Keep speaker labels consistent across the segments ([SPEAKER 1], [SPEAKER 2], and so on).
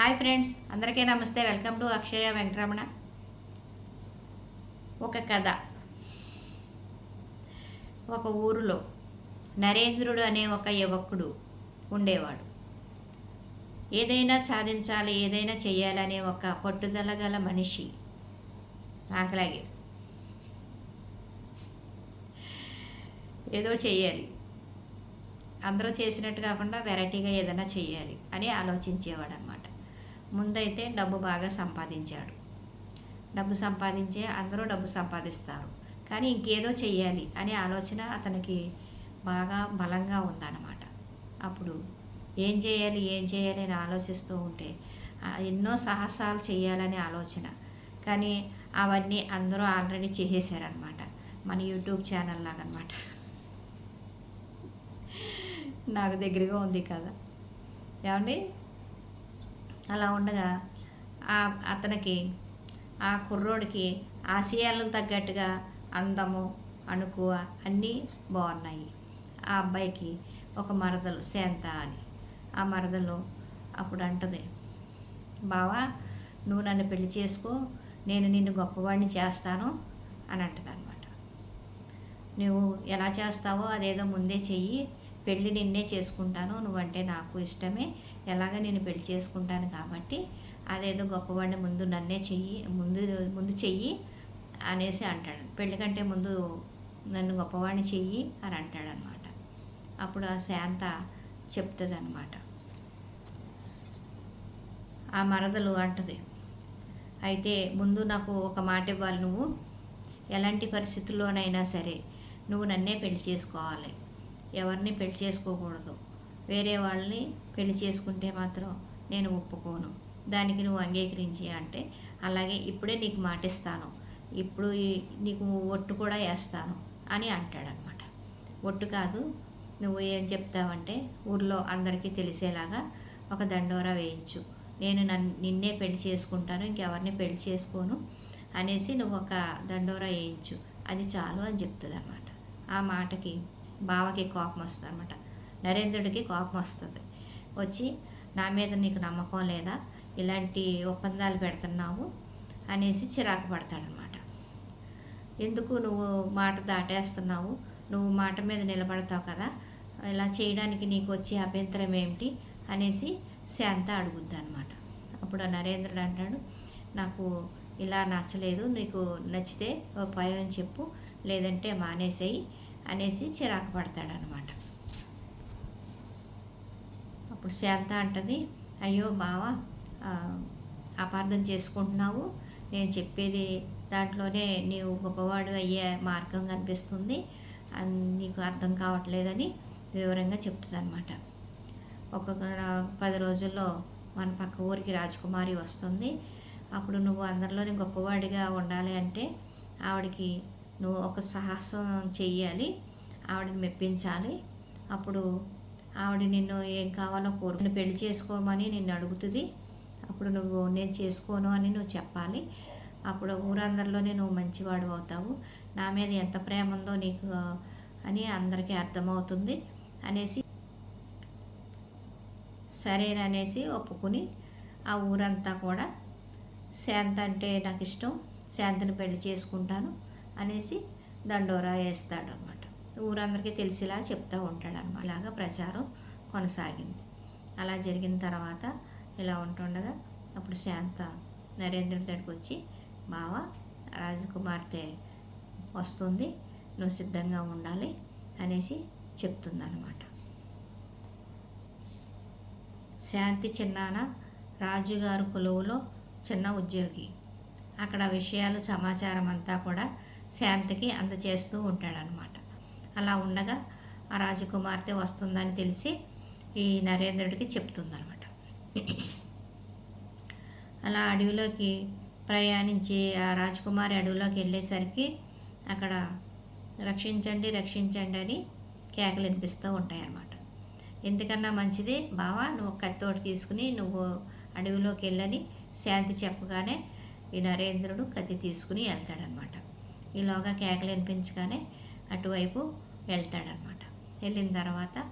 [SPEAKER 1] Hi friends అందరికీ నమస్తే. Welcome to Akshaya Venkataramana. ఒక కథ. ఒక ఊరిలో నరేంద్రుడు అనే ఒక యువకుడు ఉండేవాడు. ఏదైనా సాధించాలి ఏదైనా చేయాలనే ఒక పట్టుదల గల మనిషి నాకులాగే. ఏదో చేయాలి అందరూ చేసినట్టు కాకుండా వెరైటీగా ఏదైనా చేయాలి అని ఆలోచించేవాడు అనమాట ముందైతే డబ్బు బాగా సంపాదించాడు. డబ్బు సంపాదించే అందరూ డబ్బు సంపాదిస్తారు. కానీ ఇంకేదో చెయ్యాలి అనే ఆలోచన అతనికి బాగా బలంగా ఉందన్నమాట. అప్పుడు ఏం చేయాలి ఏం చేయాలి అని ఆలోచిస్తూ ఉంటే ఎన్నో సాహసాలు చేయాలనే ఆలోచన. కానీ అవన్నీ అందరూ ఆల్రెడీ చేసేసారనమాట మన యూట్యూబ్ ఛానల్ లాగా అనమాట నాకు దగ్గరగా ఉంది కదా. ఏమండి? అలా ఉండగా ఆ అతనికి ఆ కుర్రోడికి ఆశయాలకు తగ్గట్టుగా అందము అణుకువ అన్నీ బాగున్నాయి ఆ అబ్బాయికి ఒక మరదలు శాంత అని. ఆ మరదలు అప్పుడు అంటది బావా నువ్వు నన్ను పెళ్ళి చేసుకో నేను నిన్ను గొప్పవాడిని చేస్తాను అని అంటది అనమాట నువ్వు ఎలా చేస్తావో అదేదో ముందే చెయ్యి పెళ్ళి నిన్నే చేసుకుంటాను నువ్వంటే నాకు ఇష్టమే ఎలాగ నేను పెళ్ళి చేసుకుంటాను కాబట్టి అదేదో గొప్పవాడిని ముందు నన్నే చెయ్యి ముందు ముందు చెయ్యి అనేసి అంటాడు. పెళ్ళి కంటే ముందు నన్ను గొప్పవాడిని చెయ్యి అని అంటాడనమాట. అప్పుడు ఆ శాంత చెప్తుంది అనమాట ఆ మరదలు అంటది అయితే ముందు నాకు ఒక మాట ఇవ్వాలి నువ్వు. ఎలాంటి పరిస్థితుల్లోనైనా సరే నువ్వు నన్నే పెళ్ళి చేసుకోవాలి. ఎవరిని పెళ్ళి చేసుకోకూడదు. వేరే వాళ్ళని పెళ్ళి చేసుకుంటే మాత్రం నేను ఒప్పుకోను. దానికి నువ్వు అంగీకరించి అంటే అలాగే ఇప్పుడే నీకు మాటిస్తాను. ఇప్పుడు ఈ- నీకు ఒట్టు కూడా వేస్తాను అని అంటాడనమాట ఒట్టు కాదు నువ్వు ఏం చెప్తావంటే ఊర్లో అందరికీ తెలిసేలాగా ఒక దండోరా వేయించు. నేను నన్ను నిన్నే పెళ్ళి చేసుకుంటాను ఇంకెవరిని పెళ్ళి చేసుకోను అనేసి నువ్వు ఒక దండోరా వేయించు. అది చాలు అని చెప్తుంది అనమాట ఆ మాటకి బావకి కోపం వస్తుంది అనమాట నరేంద్రుడికి కోపం వస్తుంది. వచ్చి నా మీద నీకు నమ్మకం లేదా? ఇలాంటి ఒప్పందాలు పెడుతున్నావు? అనేసి చిరాకు పడతాడనమాట. ఎందుకు నువ్వు మాట దాటేస్తున్నావు? నువ్వు మాట మీద నిలబడతావు కదా? ఇలా చేయడానికి నీకు వచ్చే అభ్యంతరం ఏమిటి? అనేసి శాంత అడుగుద్ది అనమాట అప్పుడు ఆ నరేంద్రుడు అంటాడు నాకు ఇలా నచ్చలేదు నీకు నచ్చితే ఓ ఉపాయం చెప్పు లేదంటే మానేసేయి అనేసి చిరాకు పడతాడనమాట. అప్పుడు శాంత అంటది. అయ్యో బావ అపార్థం చేసుకుంటున్నావు. నేను చెప్పేది దాంట్లోనే నీవు గొప్పవాడు అయ్యే మార్గం కనిపిస్తుంది. నీకు అర్థం కావట్లేదని వివరంగా చెప్తుందనమాట ఒక పది రోజుల్లో మన పక్క ఊరికి రాజకుమారి వస్తుంది. అప్పుడు నువ్వు అందరిలోనే గొప్పవాడిగా ఉండాలి అంటే ఆవిడకి నువ్వు ఒక సాహసం చెయ్యాలి. ఆవిడని మెప్పించాలి. అప్పుడు ఆవిడ నిన్ను ఏం కావాలో కోరు. నిన్ను పెళ్ళి చేసుకోమని నిన్ను అడుగుతుంది. అప్పుడు నువ్వు నేను చేసుకోను అని నువ్వు చెప్పాలి. అప్పుడు ఊరందరిలోనే నువ్వు మంచివాడు అవుతావు. నా మీద ఎంత ప్రేమ ఉందో నీకు అని అందరికీ అర్థమవుతుంది అనేసి సరేననేసి ఒప్పుకుని ఆ ఊరంతా కూడా శాంత అంటే నాకు ఇష్టం శాంతిని పెళ్ళి చేసుకుంటాను అనేసి దండోరా వేస్తాడు ఊరందరికీ తెలిసేలా చెప్తూ ఉంటాడు అనమాట ఇలాగా ప్రచారం కొనసాగింది. అలా జరిగిన తర్వాత ఇలా ఉంటుండగా అప్పుడు శాంత నరేంద్రుడి దగ్గరికి వచ్చి బావ రాజకుమార్తె వస్తుంది నువ్వు సిద్ధంగా ఉండాలి అనేసి చెప్తుందనమాట. శాంతి చిన్నాన రాజుగారు కొలువులో చిన్న ఉద్యోగి. అక్కడ విషయాలు సమాచారం అంతా కూడా శాంతికి అందచేస్తూ ఉంటాడనమాట. అలా ఉండగా ఆ రాజకుమార్తె వస్తుందని తెలిసి ఈ నరేంద్రుడికి చెప్తుందనమాట అలా అడవిలోకి ప్రయాణించి ఆ రాజకుమారి అడవిలోకి వెళ్ళేసరికి అక్కడ రక్షించండి రక్షించండి అని కేకలు వినిపిస్తూ ఉంటాయన్నమాట. ఎందుకన్నా మంచిది? బావా నువ్వు కత్తోటి తీసుకుని నువ్వు అడవిలోకి వెళ్ళని శాంతి చెప్పగానే ఈ నరేంద్రుడు కత్తి తీసుకుని వెళ్తాడనమాట ఈలోగా కేకలు వినిపించగానే అటువైపు వెళ్తాడనమాట వెళ్ళిన తర్వాత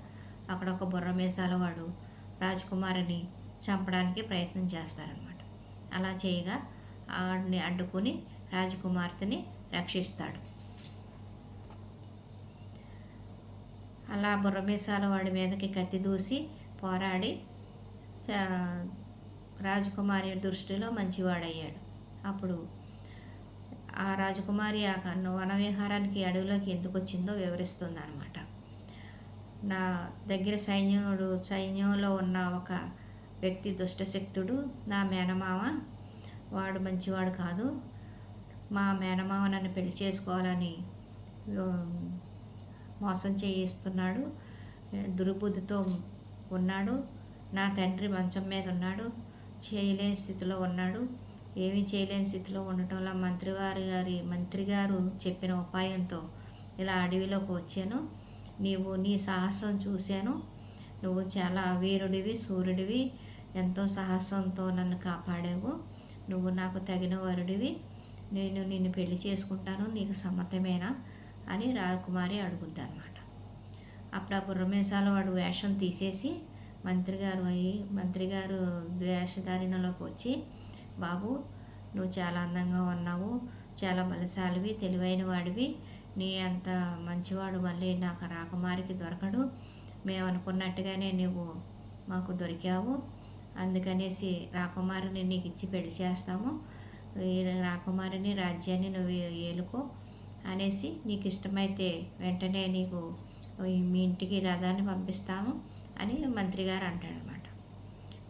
[SPEAKER 1] అక్కడ ఒక బుర్ర మీసాల వాడు రాజకుమారిని చంపడానికి ప్రయత్నం చేస్తాడనమాట అలా చేయగా ఆడిని అడ్డుకుని రాజకుమార్తెని రక్షిస్తాడు. అలా బుర్రమీసాల వాడి మీదకి కత్తి దూసి పోరాడి చ- రాజకుమారి దృష్టిలో మంచివాడయ్యాడు. అప్పుడు ఆ రాజకుమారి ఆ వనవిహారానికి అడవిలోకి ఎందుకు వచ్చిందో వివరిస్తుంది అనమాట నా దగ్గర సైన్యుడు సైన్యంలో ఉన్న ఒక వ్యక్తి దుష్టశక్తుడు నా మేనమామ వాడు మంచివాడు కాదు. మా మేనమామ నన్ను పెళ్ళి చేసుకోవాలని మోసం చేయిస్తున్నాడు. దుర్బుద్ధితో ఉన్నాడు. నా తండ్రి మంచం మీద ఉన్నాడు. చేయలేని స్థితిలో ఉన్నాడు. ఏమీ చేయలేని స్థితిలో ఉండటంలో మంత్రివారి గారి మంత్రి గారు చెప్పిన ఉపాయంతో ఇలా అడవిలోకి వచ్చాను. నీవు నీ సాహసం చూశాను. నువ్వు చాలా వీరుడివి సూర్యుడివి ఎంతో సాహసంతో నన్ను కాపాడావు. నువ్వు నాకు తగిన వరుడివి. నేను నిన్ను పెళ్ళి చేసుకుంటాను. నీకు సమ్మతమేనా? అని రాజకుమారి అడుగుద్ది అనమాట అప్పుడు ఆ బుర్రమేసాల వాడు వేషం తీసేసి మంత్రి గారు అయ్యి మంత్రి గారు వేషధారణలోకి వచ్చి బాబు నువ్వు చాలా అందంగా ఉన్నావు చాలా బలశాలివి తెలివైన వాడివి నీ అంత మంచివాడు మళ్ళీ నాకు రాకుమారికి దొరకడు. మేము అనుకున్నట్టుగానే నువ్వు మాకు దొరికావు. అందుకనేసి రాకుమారిని నీకు ఇచ్చి పెళ్ళి చేస్తాము. ఈ రాకుమారిని రాజ్యాన్ని నువ్వు ఏలుకో అనేసి నీకు ఇష్టమైతే వెంటనే నీకు మీ ఇంటికి రథాన్ని పంపిస్తాము అని మంత్రి గారు అంటాడనమాట.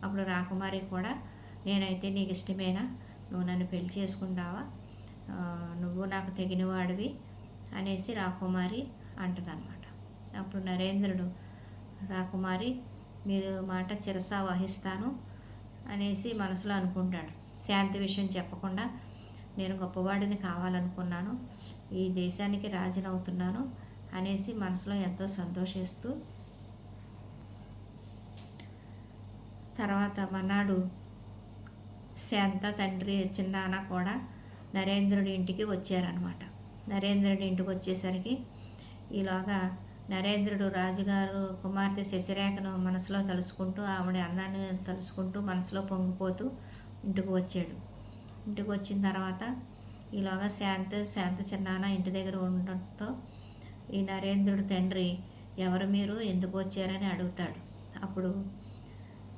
[SPEAKER 1] అప్పుడు రాకుమారి కూడా నేనైతే నీకు ఇష్టమేనా? నువ్వు నన్ను పెళ్ళి చేసుకుంటావా? నువ్వు నాకు తెగినవాడివి అనేసి రాకుమారి అంటదనమాట అప్పుడు నరేంద్రుడు రాకుమారి మీరు మాట చిరసా వహిస్తాను అనేసి మనసులో అనుకుంటాడు. శాంతి విషయం చెప్పకుండా నేను గొప్పవాడిని కావాలనుకున్నాను ఈ దేశానికి రాజునవుతున్నాను అనేసి మనసులో ఎంతో సంతోషిస్తూ తర్వాత మన్నాడు శాంత తండ్రి చిన్నాన్న కూడా నరేంద్రుడి ఇంటికి వచ్చారనమాట నరేంద్రుడి ఇంటికి వచ్చేసరికి ఈలోగా నరేంద్రుడు రాజుగారు కుమార్తె శశిరేఖను మనసులో తలుసుకుంటూ ఆవిడ అందాన్ని తలుసుకుంటూ మనసులో పొంగిపోతూ ఇంటికి వచ్చాడు. ఇంటికి వచ్చిన తర్వాత ఈలోగా శాంత శాంత చిన్నాన ఇంటి దగ్గర ఉండటంతో ఈ నరేంద్రుడు తండ్రి ఎవరు మీరు? ఎందుకు వచ్చారని అడుగుతాడు. అప్పుడు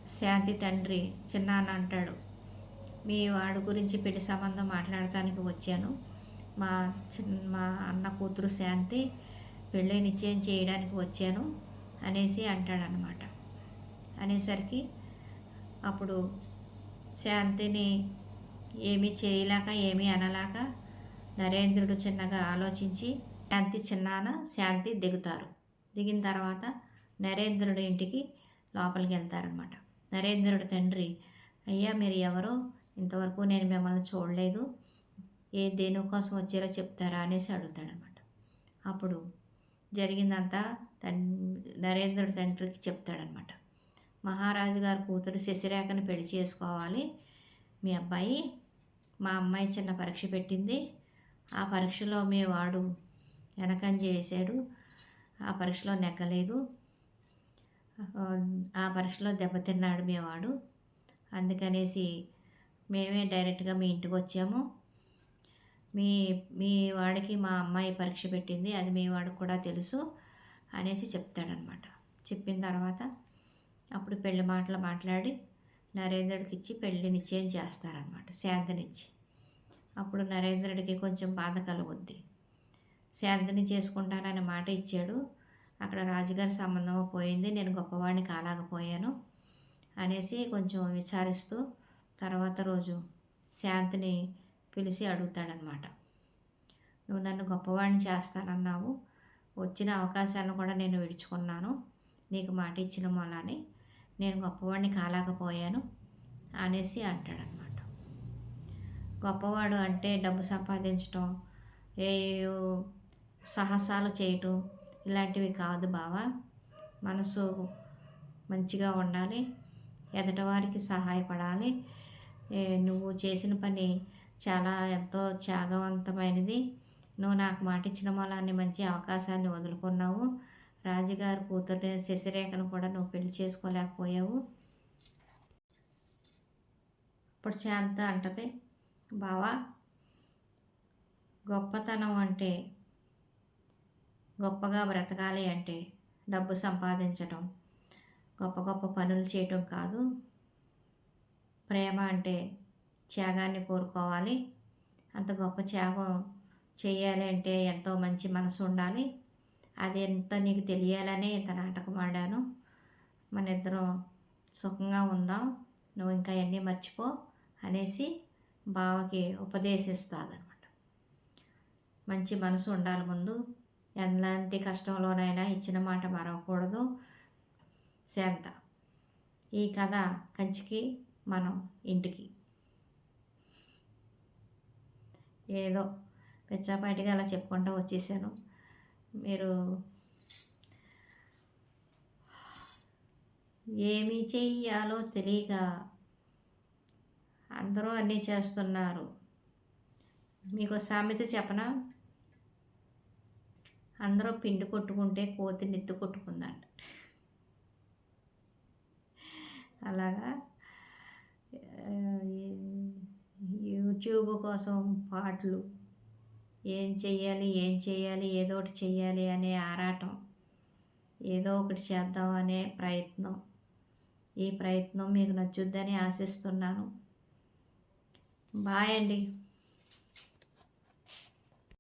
[SPEAKER 1] శాంతి తండ్రి చిన్నాన్న అంటాడు. మీ వాడు గురించి పెళ్ళి సంబంధం మాట్లాడటానికి వచ్చాను. మా చిన్న మా అన్న కూతురు శాంతి పెళ్ళి నిశ్చయం చేయడానికి వచ్చాను అనేసి అంటాడనమాట అనేసరికి అప్పుడు శాంతిని ఏమీ చేయలేక ఏమీ అనలేక నరేంద్రుడు చిన్నగా ఆలోచించి శాంతి చిన్నాన శాంతి దిగుతారు. దిగిన తర్వాత నరేంద్రుడి ఇంటికి లోపలికి వెళ్తారనమాట నరేంద్రుడి తండ్రి అయ్యా మీరు ఎవరో ఇంతవరకు నేను మిమ్మల్ని చూడలేదు. ఏ దేనికోసం వచ్చారో చెప్తారా అనేసి అడుగుతాడనమాట అప్పుడు జరిగిందంతా తన్ నరేంద్రుడి తండ్రికి చెప్తాడనమాట మహారాజు గారి కూతురు శశిరేఖను పెళ్ళి చేసుకోవాలి. మీ అబ్బాయి మా అమ్మాయి చిన్న పరీక్ష పెట్టింది. ఆ పరీక్షలో మీ వాడు వెనకం చేశాడు. ఆ పరీక్షలో నెగ్గలేదు. ఆ, ఆ పరీక్షలో దెబ్బతిన్నాడు మీ వాడు. అందుకనేసి మేమే డైరెక్ట్గా మీ ఇంటికి వచ్చాము మీ మీ వాడికి మా అమ్మాయి పరీక్ష పెట్టింది అది మీ వాడికి కూడా తెలుసు అనేసి చెప్తాడనమాట. చెప్పిన తర్వాత అప్పుడు పెళ్ళి మాటలు మాట్లాడి నరేంద్రుడికి ఇచ్చి పెళ్ళి నిశ్చయం చేస్తారనమాట శాంతినిచ్చి. అప్పుడు నరేంద్రుడికి కొంచెం బాధ కలుగుద్ది. శాంతిని చేసుకుంటానని మాట ఇచ్చాడు. అక్కడ రాజుగారి సంబంధం పోయింది నేను గొప్పవాడిని కాలాగపోయాను అనేసి కొంచెం విచారిస్తూ తర్వాత రోజు శాంతిని పిలిచి అడుగుతాడనమాట. నువ్వు నన్ను గొప్పవాడిని చేస్తానన్నావు. వచ్చిన అవకాశాలను కూడా నేను విడుచుకున్నాను. నీకు మాట ఇచ్చిన మూలాని నేను గొప్పవాడిని కాలేకపోయాను అనేసి అంటాడనమాట. గొప్పవాడు అంటే డబ్బు సంపాదించటం ఏ సాహసాలు చేయటం ఇలాంటివి కాదు బావా. మనసు మంచిగా ఉండాలి ఎదటివారికి సహాయపడాలి నువ్వు చేసిన పని చాలా ఎంతో త్యాగవంతమైనది. నువ్వు నాకు మాట ఇచ్చిన మూలాన్ని మంచి అవకాశాన్ని వదులుకున్నావు. రాజుగారి కూతురు శశిరేఖను కూడా నువ్వు పెళ్ళి చేసుకోలేకపోయావు. ఇప్పుడు శాంత అంటది బావా గొప్పతనం అంటే గొప్పగా బ్రతకాలి అంటే డబ్బు సంపాదించటం. గొప్ప గొప్ప పనులు చేయటం కాదు. ప్రేమ అంటే త్యాగాన్ని కోరుకోవాలి. అంత గొప్ప త్యాగం చేయాలి అంటే ఎంతో మంచి మనసు ఉండాలి. అది ఎంత నీకు తెలియాలని ఇంత నాటకం ఆడాను. మన ఇద్దరం సుఖంగా ఉందాం. నువ్వు ఇంకా అన్నీ మర్చిపో అనేసి బావకి ఉపదేశిస్తాదనమాట మంచి మనసు ఉండాలి ముందు. ఎలాంటి కష్టంలోనైనా ఇచ్చిన మాట మరవకూడదు. శాంత. ఈ కథ కంచికి మనం ఇంటికి. ఏదో పిచ్చాపాటిగా అలా చెప్పుకుంటూ వచ్చేసాను. మీరు ఏమి చెయ్యాలో తెలియక అందరూ అన్నీ చేస్తున్నారు. మీకు సామెత చెప్పనా? అందరూ పిండి కొట్టుకుంటే కోతి నెత్తి కొట్టుకుందంట. అలాగా? యూట్యూబ్ కోసం పాటలు. ఏం చెయ్యాలి ఏం చెయ్యాలి ఏదో ఒకటి చెయ్యాలి అనే ఆరాటం. ఏదో ఒకటి చేద్దాం అనే ప్రయత్నం. ఈ ప్రయత్నం మీకు నచ్చుద్దని ఆశిస్తున్నాను. బాయ్ అండి.